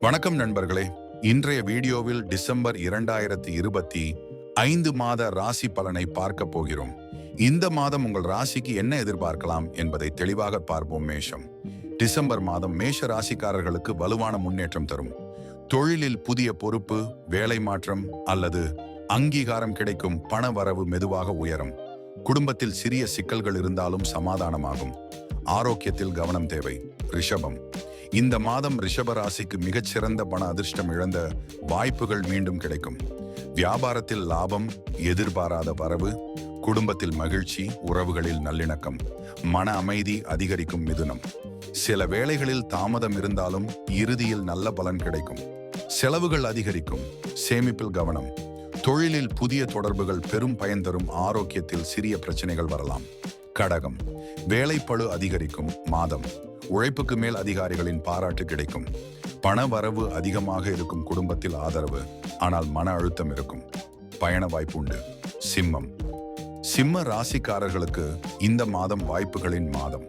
வணக்கம் நண்பர்களே. இன்றைய வீடியோவில் டிசம்பர் இரண்டாயிரத்தி இருபத்தி ஐந்து மாத ராசி பலனை பார்க்க போகிறோம். இந்த மாதம் உங்கள் ராசிக்கு என்ன எதிர்பார்க்கலாம் என்பதை தெளிவாக பார்ப்போம் மேஷம். டிசம்பர் மாதம் மேஷ ராசிக்காரர்களுக்கு வலுவான முன்னேற்றம் தரும். தொழிலில் புதிய பொறுப்பு வேலை மாற்றம் அல்லது அங்கீகாரம் கிடைக்கும் பண வரவு மெதுவாக உயரும். குடும்பத்தில் சிறிய சிக்கல்கள் இருந்தாலும் சமாதானமாகும். ஆரோக்கியத்தில் கவனம் தேவை. ரிஷபம். இந்த மாதம் ரிஷபராசிக்கு மிகச்சிறந்த பண அதிர்ஷ்டம் இழந்த வாய்ப்புகள் மீண்டும் கிடைக்கும். வியாபாரத்தில் லாபம் எதிர்பாராத வரவு குடும்பத்தில் மகிழ்ச்சி உறவுகளில் நல்லிணக்கம் மன அமைதி அதிகரிக்கும் மிதுனம். சில வேளைகளில் தாமதம் இருந்தாலும் இறுதியில் நல்ல பலன் கிடைக்கும். செலவுகள் அதிகரிக்கும் சேமிப்பில் கவனம். தொழிலில் புதிய தொடர்புகள் பெரும் பயன் தரும் ஆரோக்கியத்தில் சிறிய பிரச்சனைகள் வரலாம். கடகம். வேலைப்பழு அதிகரிக்கும் மாதம். உழைப்புக்கு மேல் அதிகாரிகளின் பாராட்டு கிடைக்கும். பண வரவு அதிகமாக இருக்கும் குடும்பத்தில் ஆதரவு. ஆனால் மன அழுத்தம் இருக்கும். பயண வாய்ப்பு உண்டு. சிம்மம். சிம்ம ராசிக்காரர்களுக்கு இந்த மாதம் வாய்ப்புகளின் மாதம்.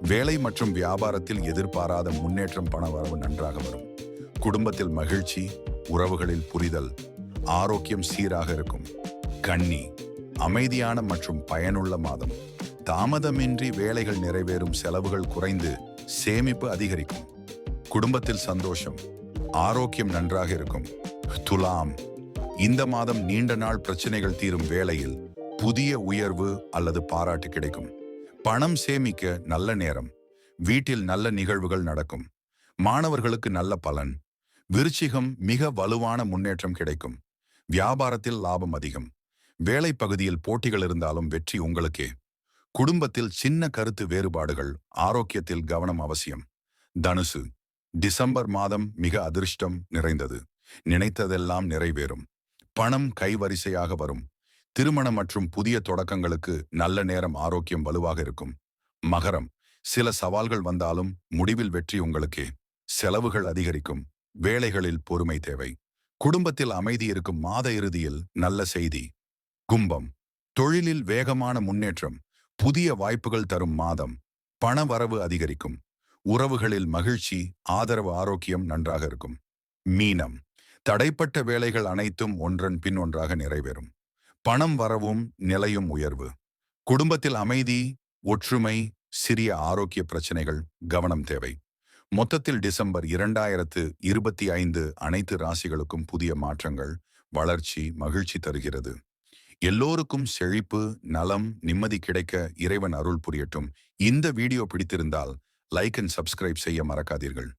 வேலை மற்றும் வியாபாரத்தில் எதிர்பாராத முன்னேற்றம் பண வரவு நன்றாக வரும். குடும்பத்தில் மகிழ்ச்சி உறவுகளில் புரிதல் ஆரோக்கியம் சீராக இருக்கும். கன்னி. அமைதியான மற்றும் பயனுள்ள மாதம். தாமதமின்றி வேலைகள் நிறைவேறும் செலவுகள் குறைந்து சேமிப்பு அதிகரிக்கும். குடும்பத்தில் சந்தோஷம் ஆரோக்கியம் நன்றாக இருக்கும். துலாம் இந்த மாதம் நீண்ட நாள் பிரச்சனைகள் தீரும் வேளையில் புதிய உயர்வு அல்லது பாராட்டு கிடைக்கும். பணம் சேமிக்க நல்ல நேரம் வீட்டில் நல்ல நிகழ்வுகள் நடக்கும். மாணவர்களுக்கு நல்ல பலன் விருச்சிகம் மிக வலுவான முன்னேற்றம் கிடைக்கும். வியாபாரத்தில் லாபம் அதிகம். வேலை பகுதியில் போட்டிகள் இருந்தாலும் வெற்றி உங்களுக்கே. குடும்பத்தில் சின்ன கருத்து வேறுபாடுகள் ஆரோக்கியத்தில் கவனம் அவசியம். தனுசு டிசம்பர் மாதம் மிக அதிர்ஷ்டம் நிறைந்தது. நினைத்ததெல்லாம் நிறைவேறும். பணம் கைவரிசையாக வரும். திருமணம் மற்றும் புதிய தொடக்கங்களுக்கு நல்ல நேரம் ஆரோக்கியம் வலுவாக இருக்கும். மகரம் சில சவால்கள் வந்தாலும் முடிவில் வெற்றி உங்களுக்கே. செலவுகள் அதிகரிக்கும். வேலைகளில் பொறுமை தேவை. குடும்பத்தில் அமைதி இருக்கும் மாத இறுதியில் நல்ல செய்தி. கும்பம் தொழிலில் வேகமான முன்னேற்றம். புதிய வாய்ப்புகள் தரும் மாதம் பண வரவு அதிகரிக்கும். உறவுகளில் மகிழ்ச்சி ஆதரவு ஆரோக்கியம் நன்றாக இருக்கும். மீனம். தடைப்பட்ட வேலைகள் அனைத்தும் ஒன்றன் பின் ஒன்றாக நிறைவேறும். பணம் வரவும் நிலையும் உயர்வு. குடும்பத்தில் அமைதி ஒற்றுமை சிறிய ஆரோக்கிய பிரச்சனைகள் கவனம் தேவை. மொத்தத்தில் டிசம்பர் இரண்டாயிரத்து இருபத்தி ஐந்து அனைத்து ராசிகளுக்கும் புதிய மாற்றங்கள் வளர்ச்சி மகிழ்ச்சி தருகிறது. எல்லோருக்கும் செழிப்பு நலம் நிம்மதி கிடைக்க இறைவன் அருள் புரியட்டும். இந்த வீடியோ பிடித்திருந்தால் லைக் அண்ட் சப்ஸ்கிரைப் செய்ய மறக்காதீர்கள்.